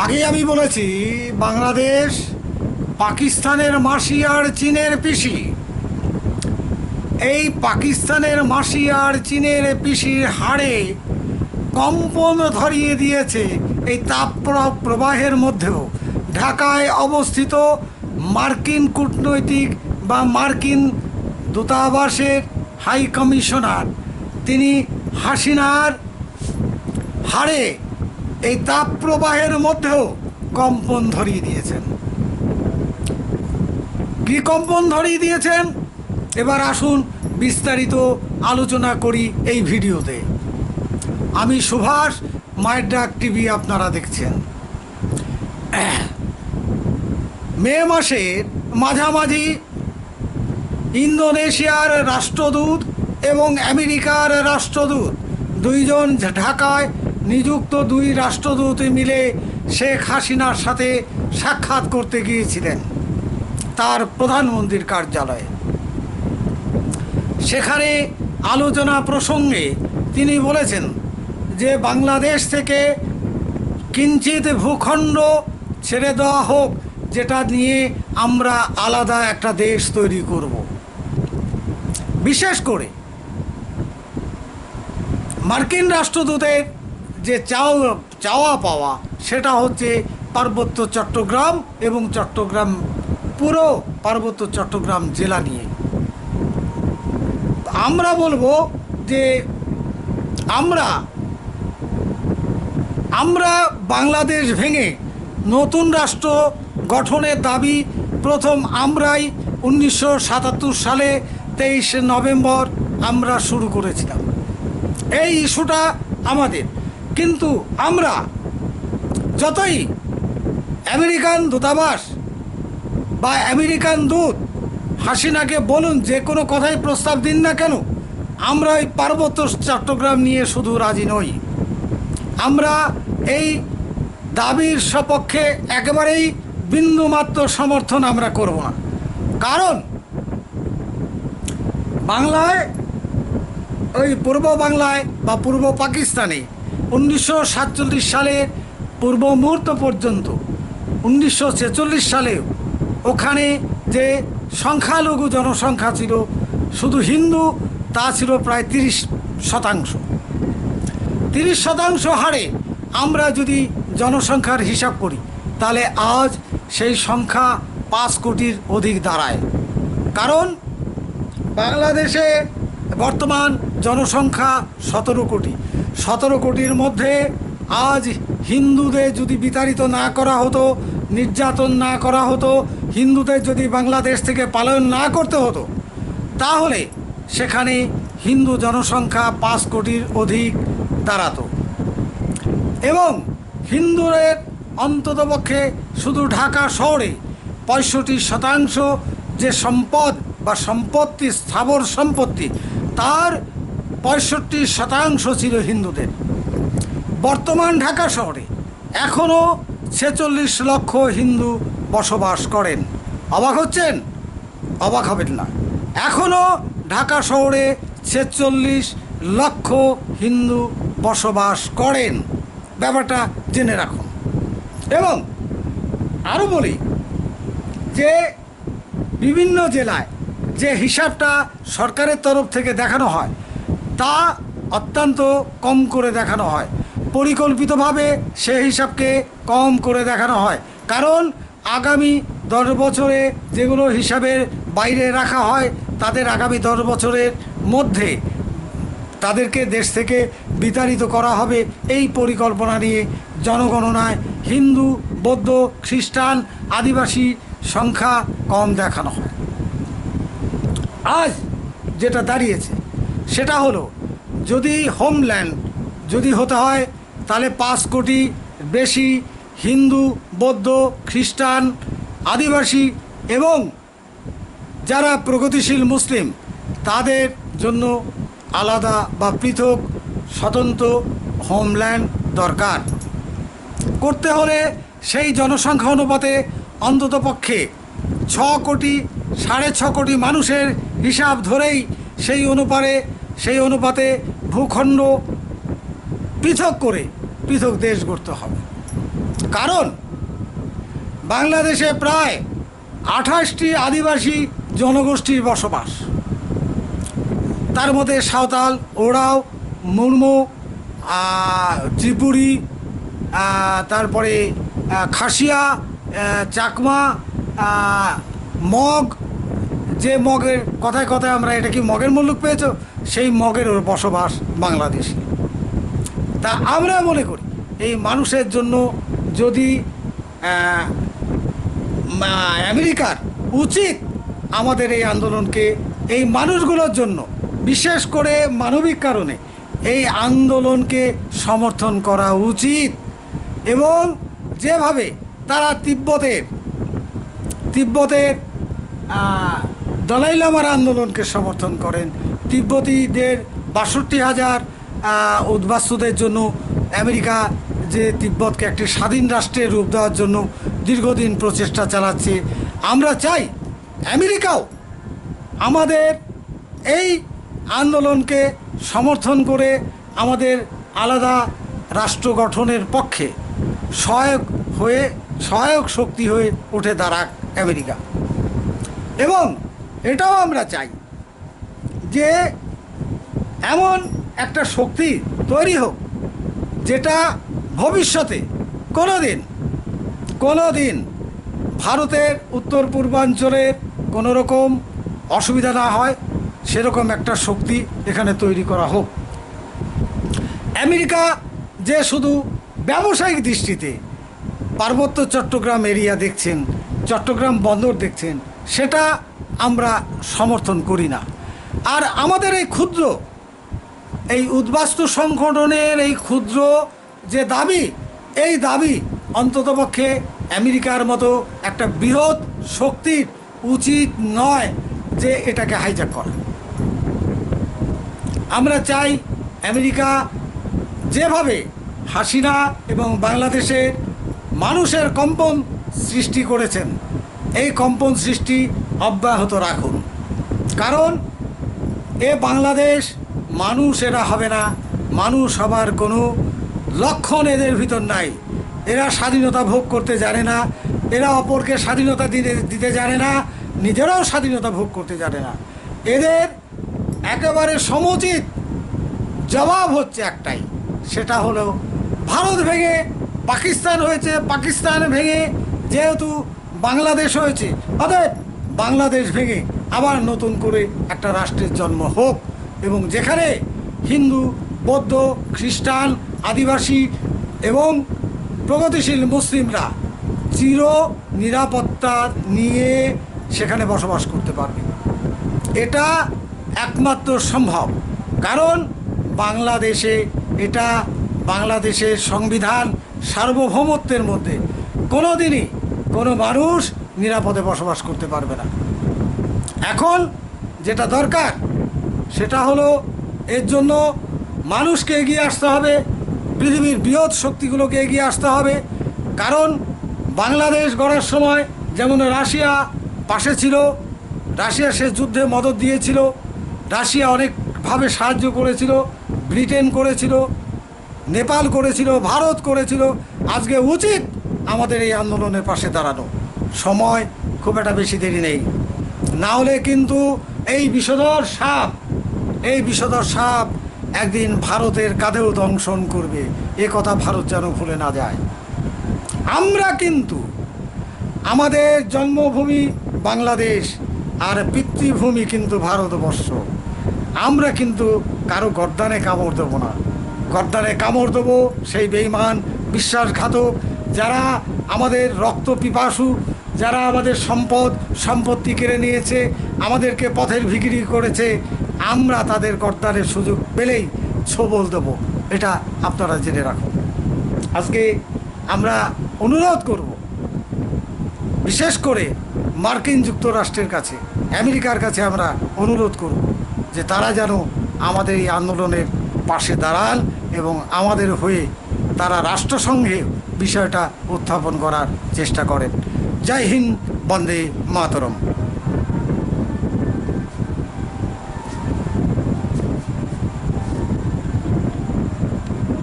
আগে আমি বলেছি, বাংলাদেশ পাকিস্তানের মাসি আর চীনের পিসি। এই পাকিস্তানের মাসি আর চীনের পিসির হাড়ে কম্পন ধরিয়ে দিয়েছে এই তাপ প্র- প্রবাহের মধ্যেও। ঢাকায় অবস্থিত মার্কিন কূটনৈতিক বা মার্কিন দূতাবাসের হাই কমিশনার, তিনি হাসিনার হাড়ে এই তাপ প্রবাহের মধ্যেও কম্পন ধরিয়ে দিয়েছেন। কি কম্পন ধরিয়ে দিয়েছেন? এবার আসুন বিস্তারিত আলোচনা করি এই ভিডিওতে। আমি সুভাষ ডাক টিভি আপনারা দেখছেন। মে মাসের মাঝামাঝি ইন্দোনেশিয়ার রাষ্ট্রদূত এবং আমেরিকার রাষ্ট্রদূত দুইজন ঢাকায় নিযুক্ত দুই রাষ্ট্রদূত মিলে শেখ হাসিনার সাথে সাক্ষাৎ করতে গিয়েছিলেন তার প্রধানমন্ত্রীর কার্যালয়ে। সেখানে আলোচনা প্রসঙ্গে তিনি বলেছেন যে বাংলাদেশ থেকে কিঞ্চিত ভূখণ্ড ছেড়ে দেওয়া হোক, যেটা নিয়ে আমরা আলাদা একটা দেশ তৈরি করব। বিশেষ করে মার্কিন রাষ্ট্রদূতের যে চাওয়া চাওয়া পাওয়া, সেটা হচ্ছে পার্বত্য চট্টগ্রাম এবং চট্টগ্রাম পুরো পার্বত্য চট্টগ্রাম জেলা নিয়ে। আমরা বলব যে আমরা আমরা বাংলাদেশ ভেঙে নতুন রাষ্ট্র গঠনের দাবি প্রথম আমরাই উনিশশো সাতাত্তর সালে তেইশে নভেম্বর আমরা শুরু করেছিলাম। এই ইস্যুটা আমাদের। কিন্তু আমরা যতই আমেরিকান দূতাবাস বা আমেরিকান দূত হাসিনাকে বলুন, যে কোনো কথাই প্রস্তাব দিন না কেন, আমরা এই পার্বত্য চট্টগ্রাম নিয়ে শুধু রাজি নই। আমরা এই দাবির সপক্ষে একেবারেই বিন্দুমাত্র সমর্থন আমরা করব না। কারণ বাংলায়, ওই পূর্ব বাংলায় বা পূর্ব পাকিস্তানে উনিশশো সাতচল্লিশ সালের পূর্ব মুহূর্ত পর্যন্ত, উনিশশো ছেচল্লিশ সালে ওখানে যে সংখ্যালঘু জনসংখ্যা ছিল, শুধু হিন্দু, তা ছিল প্রায় তিরিশ শতাংশ। তিরিশ শতাংশ হারে আমরা যদি জনসংখ্যার হিসাব করি, তাহলে আজ সেই সংখ্যা পাঁচ কোটির অধিক দাঁড়ায়। কারণ বাংলাদেশে বর্তমান জনসংখ্যা সতেরো কোটি। সতেরো কোটির মধ্যে আজ হিন্দুদের যদি বিতাড়িত না করা হতো, নির্যাতন না করা হতো, হিন্দুদের যদি বাংলাদেশ থেকে পালন না করতে হতো, তাহলে সেখানে হিন্দু জনসংখ্যা পাঁচ কোটির অধিক দাঁড়াতো। এবং হিন্দুদের অন্ততপক্ষে শুধু ঢাকা শহরে পঁয়ষট্টি শতাংশ যে সম্পদ বা সম্পত্তি, স্থাবর সম্পত্তি, তার পঁয়ষট্টি শতাংশ ছিল হিন্দুদের। বর্তমান ঢাকা শহরে এখনও ছেচল্লিশ লক্ষ হিন্দু বসবাস করেন। অবাক হচ্ছেন? অবাক হবেন না। এখনও ঢাকা শহরে ছেচল্লিশ লক্ষ হিন্দু বসবাস করেন। ব্যাপারটা জেনে রাখুন। এবং আরও বলি যে বিভিন্ন জেলায় যে হিসাবটা সরকারের তরফ থেকে দেখানো হয় তা অত্যন্ত কম করে দেখানো হয়। পরিকল্পিতভাবে সে হিসাবকে কম করে দেখানো হয়। কারণ আগামী দশ বছরে যেগুলো হিসাবের বাইরে রাখা হয়, তাদের আগামী দশ বছরের মধ্যে তাদেরকে দেশ থেকে বিতাড়িত করা হবে এই পরিকল্পনা নিয়ে জনগণনায় হিন্দু, বৌদ্ধ, খ্রিস্টান, আদিবাসী সংখ্যা কম দেখানো হয়। আজ যেটা দাঁড়িয়েছে সেটা হলো, যদি হোমল্যান্ড যদি হতে হয়, তাহলে পাঁচ কোটি বেশি হিন্দু, বৌদ্ধ, খ্রিস্টান, আদিবাসী এবং যারা প্রগতিশীল মুসলিম, তাদের জন্য আলাদা বা পৃথক স্বতন্ত্র হোমল্যান্ড দরকার। করতে হলে সেই জনসংখ্যা অনুপাতে অন্ততপক্ষে ছ কোটি, সাড়ে ছ কোটি মানুষের হিসাব ধরেই সেই অনুপাতে সেই অনুপাতে ভূখণ্ড পৃথক করে পৃথক দেশ গড়তে হবে। কারণ বাংলাদেশে প্রায় আঠাশটি আদিবাসী জনগোষ্ঠীর বসবাস। তার মধ্যে সাঁওতাল ওরাও মুর্মু ত্রিপুরী তারপরে খাসিয়া চাকমা মগ যে মগের কথায় কথায় আমরা এটা কি মগের মুল্লুক পেয়েছ? সেই মগের বসবাস বাংলাদেশে। তা আমরা মনে করি, এই মানুষের জন্য যদি আমেরিকার উচিত আমাদের এই আন্দোলনকে, এই মানুষগুলোর জন্য, বিশেষ করে মানবিক কারণে, এই আন্দোলনকে সমর্থন করা উচিত। এবং যেভাবে তারা তিব্বতের তিব্বতের দলাই লামার আন্দোলনকে সমর্থন করেন। তিব্বতীদের বাষট্টি হাজার উদ্বাস্তুদের জন্য আমেরিকা যে তিব্বতকে একটি স্বাধীন রাষ্ট্রের রূপ দেওয়ার জন্য দীর্ঘদিন প্রচেষ্টা চালাচ্ছে। আমরা চাই আমেরিকাও আমাদের এই আন্দোলনকে সমর্থন করে আমাদের আলাদা রাষ্ট্র গঠনের পক্ষে সহায়ক হয়ে, সহায়ক শক্তি হয়ে উঠে দাঁড়াক আমেরিকা। এবং এটাও আমরা চাই যে এমন একটা শক্তি তৈরি হোক যেটা ভবিষ্যতে কোনো দিন কোনো দিন ভারতের উত্তর পূর্বাঞ্চলের কোনো রকম অসুবিধা না হয়, সেরকম একটা শক্তি এখানে তৈরি করা হোক। আমেরিকা যে শুধু ব্যবসায়িক দৃষ্টিতে পার্বত্য চট্টগ্রাম এরিয়া দেখছেন, চট্টগ্রাম বন্দর দেখছেন সেটা আমরা সমর্থন করি না। আর আমাদের এই ক্ষুদ্র, এই উদ্বাস্তু সংগঠনের এই ক্ষুদ্র যে দাবি, এই দাবি অন্ততপক্ষে আমেরিকার মতো একটা বৃহৎ শক্তির উচিত নয় যে এটাকে হাইজ্যাক করা। আমরা চাই আমেরিকা যেভাবে হাসিনা এবং বাংলাদেশের মানুষের কম্পন সৃষ্টি করেছেন এই কম্পন সৃষ্টি অব্যাহত রাখুন। কারণ, এ বাংলাদেশ মানুষ এরা হবে না, মানুষ হবার কোনো লক্ষণ এদের ভিতর নাই। এরা স্বাধীনতা ভোগ করতে জানে না, এরা অপরকে স্বাধীনতা দিতে দিতে জানে না, নিজেরাও স্বাধীনতা ভোগ করতে জানে না। এদের একেবারে সমুচিত জবাব হচ্ছে একটাই, সেটা হলো, ভারত ভেঙে, পাকিস্তান হয়েছে, পাকিস্তান ভেঙে যেহেতু বাংলাদেশ হয়েছে। অতএব বাংলাদেশ ভেঙে আবার নতুন করে একটা রাষ্ট্রের জন্ম হোক। এবং যেখানে হিন্দু, বৌদ্ধ, খ্রিস্টান, আদিবাসী এবং প্রগতিশীল মুসলিমরা চির নিরাপত্তা নিয়ে সেখানে বসবাস করতে পারবে। এটা একমাত্র সম্ভব। কারণ বাংলাদেশে এটা বাংলাদেশের সংবিধান সার্বভৌমত্বের মধ্যে। কোনো দিনই কোনো মানুষ নিরাপদে বসবাস করতে পারবে না। এখন যেটা দরকার, সেটা হলো এর জন্য মানুষকে এগিয়ে আসতে হবে, পৃথিবীর বৃহৎ শক্তিগুলোকে এগিয়ে আসতে হবে। কারণ বাংলাদেশ গড়ার সময় যেমন রাশিয়া পাশে ছিল, রাশিয়া সে যুদ্ধে মদত দিয়েছিল, রাশিয়া অনেকভাবে সাহায্য করেছিল, ব্রিটেন করেছিল, নেপাল করেছিল, ভারত করেছিল। আজকে উচিত আমাদের এই আন্দোলনের পাশে দাঁড়ানো। সময় খুব একটা বেশি দেরি নেই। না হলে কিন্তু এই বিষধর সাপ, এই বিষধর সাপ একদিন ভারতের কাঁধেও দংশন করবে। এ কথা ভারত যেন ভুলে না যায়। আমরা কিন্তু আমাদের জন্মভূমি বাংলাদেশ আর পিতৃভূমি কিন্তু ভারতবর্ষ। আমরা কিন্তু কারও গর্দানে কামড় দেবো না। গর্দানে কামড় দেবো সেই বেইমান, বিশ্বাসঘাতক যারা আমাদের রক্ত পিপাসু, যারা আমাদের সম্পদ, সম্পত্তি কেড়ে নিয়েছে, আমাদেরকে পথের ভিকিরি করেছে, আমরা তাদের গর্দানের সুযোগ পেলেই ছবল দেবো। এটা আপনারা জেনে রাখুন। আজকে আমরা অনুরোধ করব, বিশেষ করে মার্কিন যুক্তরাষ্ট্রের কাছে, আমেরিকার কাছে আমরা অনুরোধ করব যে তারা যেন আমাদের এই আন্দোলনের পাশে দাঁড়ান এবং আমাদের হয়ে তারা রাষ্ট্রসংঘে বিষয়টা উত্থাপন করার চেষ্টা করেন। জয় হিন্দ বন্দে মাতরম।